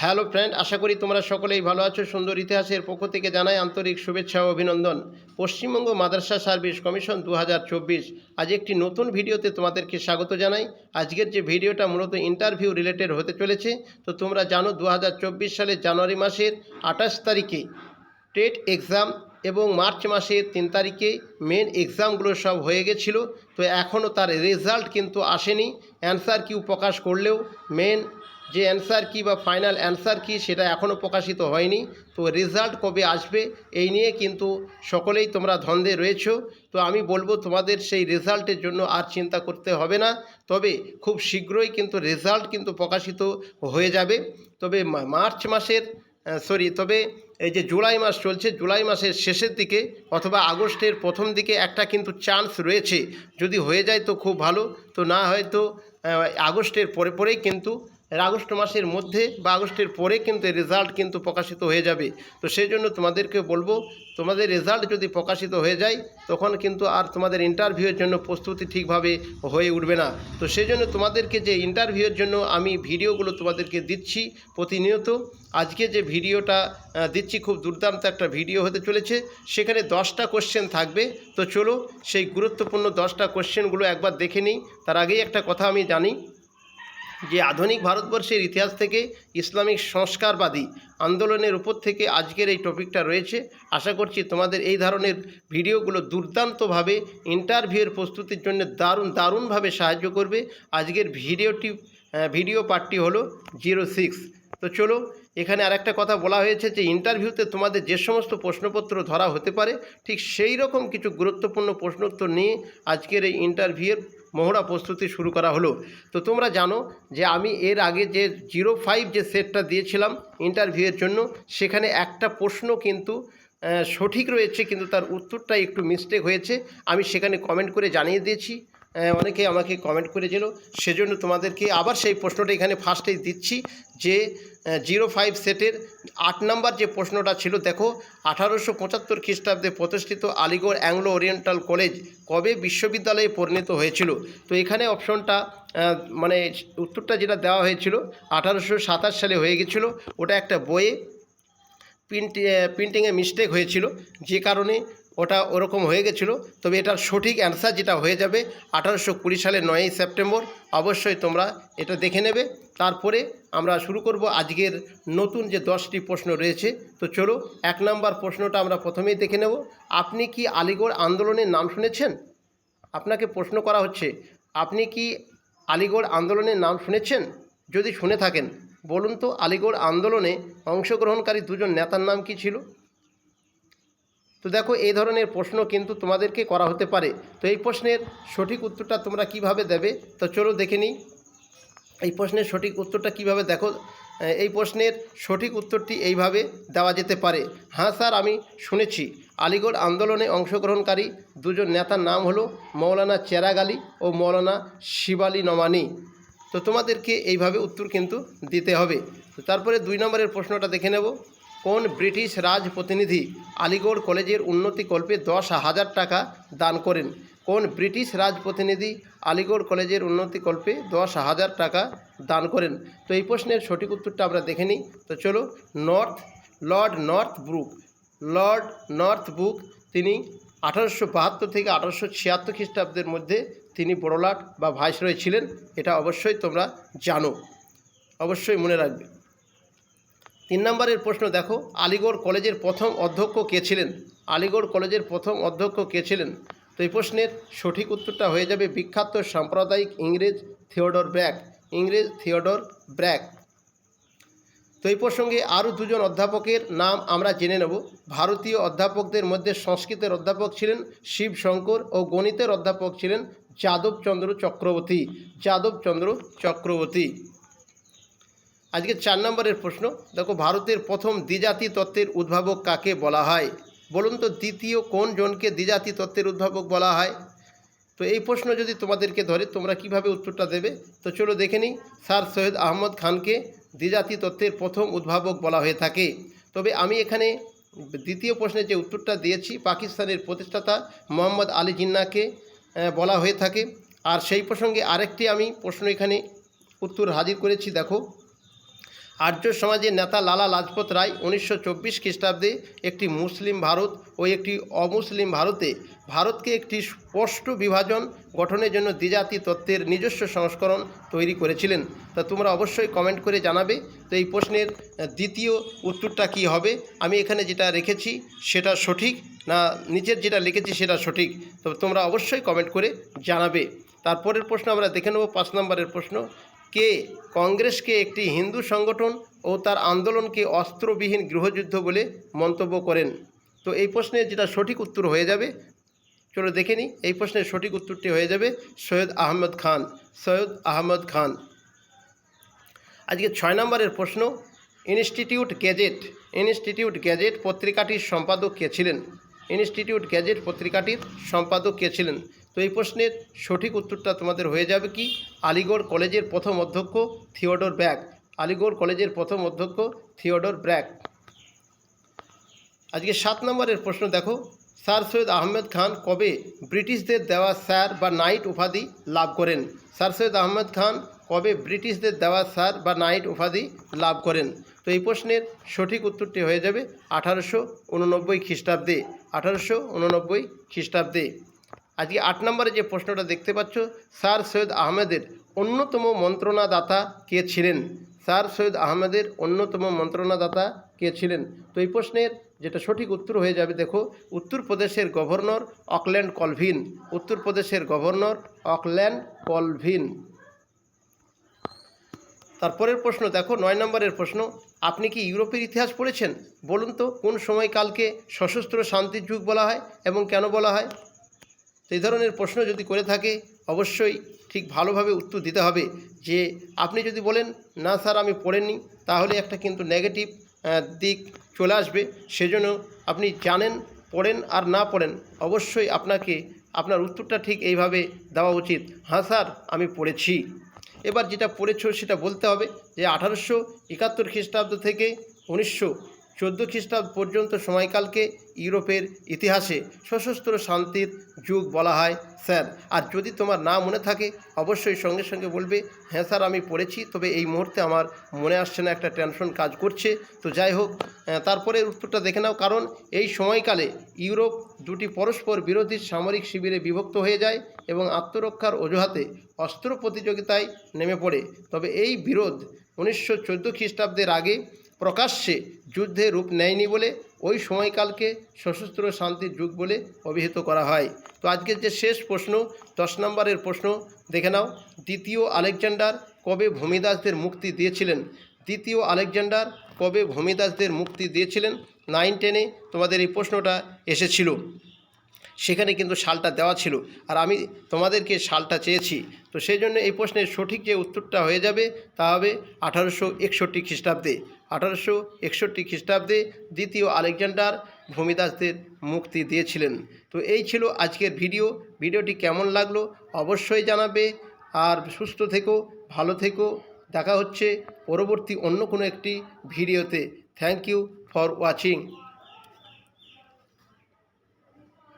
Hello friend, আশা করি তোমরা সকলেই ভালো আছো। সুন্দর ইতিহাসের পক্ষ থেকে জানাই আন্তরিক শুভেচ্ছা ও অভিনন্দন। পশ্চিমবঙ্গ মাদ্রাসা সার্ভিস কমিশন দু হাজার চব্বিশ। আজ একটি নতুন ভিডিওতে তোমাদেরকে স্বাগত জানাই। আজকের যে ভিডিওটা মূলত ইন্টারভিউ রিলেটেড হতে চলেছে, তো তোমরা জানো দু সালের জানুয়ারি মাসের আঠাশ তারিখে টেট এক্সাম এবং মার্চ মাসের তিন তারিখে মেন এক্সামগুলো সব হয়ে গেছিল। তো এখনও তার রেজাল্ট কিন্তু আসেনি। অ্যান্সার কিউ প্রকাশ করলেও মেন যে অ্যান্সার কি বা ফাইনাল অ্যান্সার কি সেটা এখনও প্রকাশিত হয়নি। তো রেজাল্ট কবে আসবে এই নিয়ে কিন্তু সকলেই তোমরা ধন্দে রয়েছো। তো আমি বলব তোমাদের সেই রেজাল্টের জন্য আর চিন্তা করতে হবে না। তবে খুব শীঘ্রই কিন্তু রেজাল্ট কিন্তু প্রকাশিত হয়ে যাবে। তবে মার্চ মাসের সরি তবে এই যে জুলাই মাস চলছে, জুলাই মাসের শেষের দিকে অথবা আগস্টের প্রথম দিকে একটা কিন্তু চান্স রয়েছে। যদি হয়ে যায় তো খুব ভালো, তো না হয়তো আগস্টের পরে পরেই কিন্তু আগস্ট মাসের মধ্যে বা আগস্টের পরে কিন্তু রেজাল্ট কিন্তু প্রকাশিত হয়ে যাবে। তো সেই জন্য তোমাদেরকে বলব, তোমাদের রেজাল্ট যদি প্রকাশিত হয়ে যায়, তখন কিন্তু আর তোমাদের ইন্টারভিউয়ের জন্য প্রস্তুতি ঠিকভাবে হয়ে উঠবে না। তো সেই জন্য তোমাদেরকে যে ইন্টারভিউয়ের জন্য আমি ভিডিওগুলো তোমাদেরকে দিচ্ছি প্রতিনিয়ত, আজকে যে ভিডিওটা দিচ্ছি খুব দুর্দান্ত একটা ভিডিও হতে চলেছে। সেখানে দশটা কোশ্চেন থাকবে। তো চলো সেই গুরুত্বপূর্ণ দশটা কোশ্চেনগুলো একবার দেখে নিই। তার আগেই একটা কথা আমি জানি যে আধুনিক ভারতবর্ষের ইতিহাস থেকে ইসলামিক সংস্কারবাদী আন্দোলনের উপর থেকে আজকের এই টপিকটা রয়েছে। আশা করছি তোমাদের এই ধরনের ভিডিওগুলো দুর্দান্তভাবে ইন্টারভিউয়ের প্রস্তুতির জন্য দারুণ, দারুণভাবে সাহায্য করবে। আজকের ভিডিওটি ভিডিও পার্টটি হলো জিরো সিক্স। তো চলো, এখানে আরেকটা কথা বলা হয়েছে যে ইন্টারভিউতে তোমাদের যে সমস্ত প্রশ্নপত্র ধরা হতে পারে, ঠিক সেই রকম কিছু গুরুত্বপূর্ণ প্রশ্নোত্তর নিয়ে আজকের এই ইন্টারভিউয়ের মহড়া প্রস্তুতি শুরু করা হলো। তো তোমরা জানো যে আমি এর আগে যে জিরো ফাইভ যে সেটটা দিয়েছিলাম ইন্টারভিউয়ের জন্য, সেখানে একটা প্রশ্ন কিন্তু সঠিক রয়েছে, কিন্তু তার উত্তরটা একটু মিস্টেক হয়েছে। আমি সেখানে কমেন্ট করে জানিয়ে দিয়েছি। অনেকে আমাকে কমেন্ট করেছিল। সেজন্য তোমাদেরকে আবার সেই প্রশ্নটা এখানে ফার্স্টেই দিচ্ছি যে জিরো ফাইভ সেটের আট নাম্বার যে প্রশ্নটা ছিল, দেখো, আঠারোশো পঁচাত্তর খ্রিস্টাব্দে প্রতিষ্ঠিত আলিগড় অ্যাংলো ওরিয়েন্টাল কলেজ কবে বিশ্ববিদ্যালয়ে পরিণত হয়েছিল? তো এখানে অপশনটা মানে উত্তরটা যেটা দেওয়া হয়েছিল, আঠারোশো সাতাশ সালে হয়ে গেছিল। ওটা একটা বইয়ে প্রিন্ট প্রিন্টিংয়ে মিস্টেক হয়েছিল। যে কারণে ওটা ওরকম হয়ে গেছিল। তবে এটার সঠিক অ্যান্সার যেটা হয়ে যাবে আঠারোশো কুড়ি সালের নয়ই সেপ্টেম্বর। অবশ্যই তোমরা এটা দেখে নেবে। তারপরে আমরা শুরু করব আজকের নতুন যে দশটি প্রশ্ন রয়েছে। তো চলো, এক নম্বর প্রশ্নটা আমরা প্রথমেই দেখে নেব। আপনি কি আলিগড় আন্দোলনের নাম শুনেছেন? আপনাকে প্রশ্ন করা হচ্ছে, আপনি কি আলিগড় আন্দোলনের নাম শুনেছেন? যদি শুনে থাকেন, বলুন তো আলিগড় আন্দোলনে অংশগ্রহণকারী দুজন নেতার নাম কি ছিল? তো দেখো, এই ধরনের প্রশ্ন কিন্তু তোমাদেরকে করা হতে পারে। তো এই প্রশ্নের সঠিক উত্তরটা তোমরা কীভাবে দেবে? তো চলো দেখে নিই। এই প্রশ্নের সঠিক উত্তরটা কীভাবে দেখো? এই প্রশ্নের সঠিক উত্তরটি এইভাবে দেওয়া যেতে পারে। হ্যাঁ স্যার, আমি শুনেছি, আলিগড় আন্দোলনে অংশগ্রহণকারী দুজন নেতার নাম হলো মৌলানা চেরাগ আলী ও মৌলানা শিবালী নমানি। তো তোমাদেরকে এইভাবে উত্তর কিন্তু দিতে হবে। তো তারপরে দুই নম্বরের প্রশ্নটা দেখে নেব। কোন ব্রিটিশ রাজ প্রতিনিধি আলিগড় কলেজের উন্নতিকল্পে দশ হাজার টাকা দান করেন? কোন ব্রিটিশ রাজ প্রতিনিধি আলিগড় কলেজের উন্নতিকল্পে দশ হাজার টাকা দান করেন? তো এই প্রশ্নের সঠিক উত্তরটা আমরা দেখে নিই। তো চলো, north, lord Northbrook lord Northbrook তিনি আঠারোশো বাহাত্তর থেকে আঠারোশো ছিয়াত্তর খ্রিস্টাব্দের মধ্যে তিনি বড়লাট বা ভাইসরয় ছিলেন। এটা অবশ্যই তোমরা জানো। অবশ্যই মনে রাখবে। তিন নম্বরের প্রশ্ন দেখো, আলিগড় কলেজের প্রথম অধ্যক্ষ কে ছিলেন? আলিগড় কলেজের প্রথম অধ্যক্ষ কে ছিলেন? তো এই প্রশ্নের সঠিক উত্তরটা হয়ে যাবে বিখ্যাত সাম্প্রদায়িক ইংরেজ থিওডর ব্র্যাক, ইংরেজ থিওডর ব্র্যাক। তো এই প্রসঙ্গে আরও দুজন অধ্যাপকের নাম আমরা জেনে নেব। ভারতীয় অধ্যাপকদের মধ্যে সংস্কৃতের অধ্যাপক ছিলেন শিব শঙ্কর ও গণিতের অধ্যাপক ছিলেন যাদবচন্দ্র চক্রবর্তী। যাদবচন্দ্র চক্রবর্তী। আজকে চার নম্বরের প্রশ্ন, দেখো ভারতের প্রথম দ্বিজাতি তত্ত্বের উদ্ভাবক কাকে বলা হয়? বলুন তো দ্বিতীয় কোন জনকে দ্বিজাতি তত্ত্বের উদ্ভাবক বলা হয়? তো এই প্রশ্ন যদি তোমাদেরকে ধরে, তোমরা কীভাবে উত্তরটা দেবে? তো চলো দেখে নিই, স্যার সৈয়দ আহমদ খানকে দ্বিজাতি তত্ত্বের প্রথম উদ্ভাবক বলা হয়ে থাকে। তবে আমি এখানে দ্বিতীয় প্রশ্নের যে উত্তরটা দিয়েছি, পাকিস্তানের প্রতিষ্ঠাতা মোহাম্মদ আলী জিন্নাকে বলা হয়ে থাকে। আর সেই প্রসঙ্গে আরেকটি আমি প্রশ্ন এখানে উত্তর হাজির করেছি, দেখো। আর্য সমাজের নেতা লালা লাজপত রায় উনিশশো চব্বিশ খ্রিস্টাব্দে একটি মুসলিম ভারত ও একটি অমুসলিম ভারতে ভারতকে একটি স্পষ্ট বিভাজন গঠনের জন্য দ্বিজাতি তত্ত্বের নিজস্ব সংস্করণ তৈরি করেছিলেন। তা তোমরা অবশ্যই কমেন্ট করে জানাবে। তো এই প্রশ্নের দ্বিতীয় উত্তরটা কি হবে? আমি এখানে যেটা রেখেছি সেটা সঠিক না নিচের যেটা লিখেছি সেটা সঠিক? তো তোমরা অবশ্যই কমেন্ট করে জানাবে। তারপরের প্রশ্ন আমরা দেখে নেব, পাঁচ নম্বরের প্রশ্ন। কে? কংগ্রেসকে একটি হিন্দু সংগঠন ও তার আন্দোলনকে অস্ত্রবিহীন গৃহযুদ্ধ বলে মন্তব্য করেন? তো এই প্রশ্নের যেটা সঠিক উত্তর হয়ে যাবে, চলো দেখে নিই। এই প্রশ্নের সঠিক উত্তরটি হয়ে যাবে সৈয়দ আহমদ খান, সৈয়দ আহমদ খান। আজকে ছয় নম্বরের প্রশ্ন, ইনস্টিটিউট গ্যাজেট ইনস্টিটিউট গ্যাজেট পত্রিকাটির সম্পাদক কে ছিলেন? ইনস্টিটিউট গ্যাজেট পত্রিকাটির সম্পাদক কে ছিলেন? তো এই প্রশ্নের সঠিক উত্তরটা তোমাদের হয়ে যাবে কি? আলিগড় কলেজের প্রথম অধ্যক্ষ থিওডর ব্র্যাক। আলিগড় কলেজের প্রথম অধ্যক্ষ থিওডর ব্র্যাক। আজকে সাত নম্বরের প্রশ্ন দেখো। স্যার সৈয়দ আহমেদ খান কবে ব্রিটিশদের দেওয়া স্যার বা নাইট উপাধি লাভ করেন? স্যার সৈয়দ আহমেদ খান কবে ব্রিটিশদের দেওয়া স্যার বা নাইট উপাধি লাভ করেন? তো এই প্রশ্নের সঠিক উত্তরটি হয়ে যাবে আঠারোশো উননব্বই খ্রিস্টাব্দে। আঠারোশো উননব্বই খ্রিস্টাব্দে। আজকে আট নম্বরে যে প্রশ্নটা দেখতে পাচ্ছ, স্যার সৈয়দ আহমেদের অন্যতম মন্ত্রণাদাতা কে ছিলেন? স্যার সৈয়দ আহমেদের অন্যতম মন্ত্রণাদাতা কে ছিলেন? তো এই প্রশ্নের যেটা সঠিক উত্তর হয়ে যাবে, দেখো উত্তরপ্রদেশের গভর্নর অকল্যান্ড কলভিন। উত্তরপ্রদেশের গভর্নর অকল্যান্ড কলভিন। তারপরের প্রশ্ন, দেখো, নয় নম্বরের প্রশ্ন, আপনি কি ইউরোপের ইতিহাস পড়েছেন? বলুন তো, কোন সময়কালকে সশস্ত্র শান্তির যুগ বলা হয় এবং কেন বলা হয়? তো এই ধরনের প্রশ্ন যদি করে থাকে, অবশ্যই ঠিক ভালোভাবে উত্তর দিতে হবে যে, আপনি যদি বলেন, না স্যার, আমি পড়েননি, তাহলে একটা কিন্তু নেগেটিভ দিক চলে আসবে। সেজন্য আপনি জানেন, পড়েন আর না পড়েন, অবশ্যই আপনাকে, আপনার উত্তরটা ঠিক এইভাবে দেওয়া উচিত। হ্যাঁ স্যার, আমি পড়েছি। এবার যেটা পড়েছ, সেটা বলতে হবে যে, আঠারোশো একাত্তর খ্রিস্টাব্দ থেকে উনিশশো চোদ্দ খ্রিস্টাব্দ পর্যন্ত সময়কালকে ইউরোপের ইতিহাসে সশস্ত্র শান্তির যুগ বলা হয়, স্যার। আর যদি তোমার না মনে থাকে, অবশ্যই সঙ্গে সঙ্গে বলবে হ্যাঁ স্যার, আমি পড়েছি। তবে এই মুহূর্তে আমার মনে আসছে না, একটা টেনশন কাজ করছে। তো যাই হোক তারপরে উত্তরটা দেখে নাও, কারণ এই সময়কালে ইউরোপ দুটি পরস্পর বিরোধী সামরিক শিবিরে বিভক্ত হয়ে যায় এবং আত্মরক্ষার অজুহাতে অস্ত্র প্রতিযোগিতায় নেমে পড়ে। তবে এই বিরোধ উনিশশো চোদ্দ খ্রিস্টাব্দের আগে প্রকাশ্যে যুদ্ধে রূপ নেয়নি বলে ওই সময়কালকে সশস্ত্র শান্তির যুগ বলে অভিহিত করা হয়। তো আজকের যে শেষ প্রশ্ন, দশ নম্বরের প্রশ্ন, দেখে নাও। দ্বিতীয় আলেকজান্ডার কবে ভূমিদাসদের মুক্তি দিয়েছিলেন? দ্বিতীয় আলেকজান্ডার কবে ভূমিদাসদের মুক্তি দিয়েছিলেন? নাইন টেনে তোমাদের এই প্রশ্নটা এসেছিল। সেখানে কিন্তু সালটা দেওয়া ছিল। আর আমি তোমাদেরকে সালটা চেয়েছি। তো সেই জন্য এই প্রশ্নের সঠিক যে উত্তরটা হয়ে যাবে তা হবে আঠারোশো একষট্টি খ্রিস্টাব্দে। আঠারোশো একষট্টি খ্রিস্টাব্দে দ্বিতীয় আলেকজান্ডার ভূমিদাসদের মুক্তি দিয়েছিলেন। তো এই ছিল আজকের ভিডিও। ভিডিওটি কেমন লাগল অবশ্যই জানাবে। আর সুস্থ থেকো, ভালো থেকো। দেখা হচ্ছে পরবর্তী অন্য কোনো একটি ভিডিওতে। Thank you for watching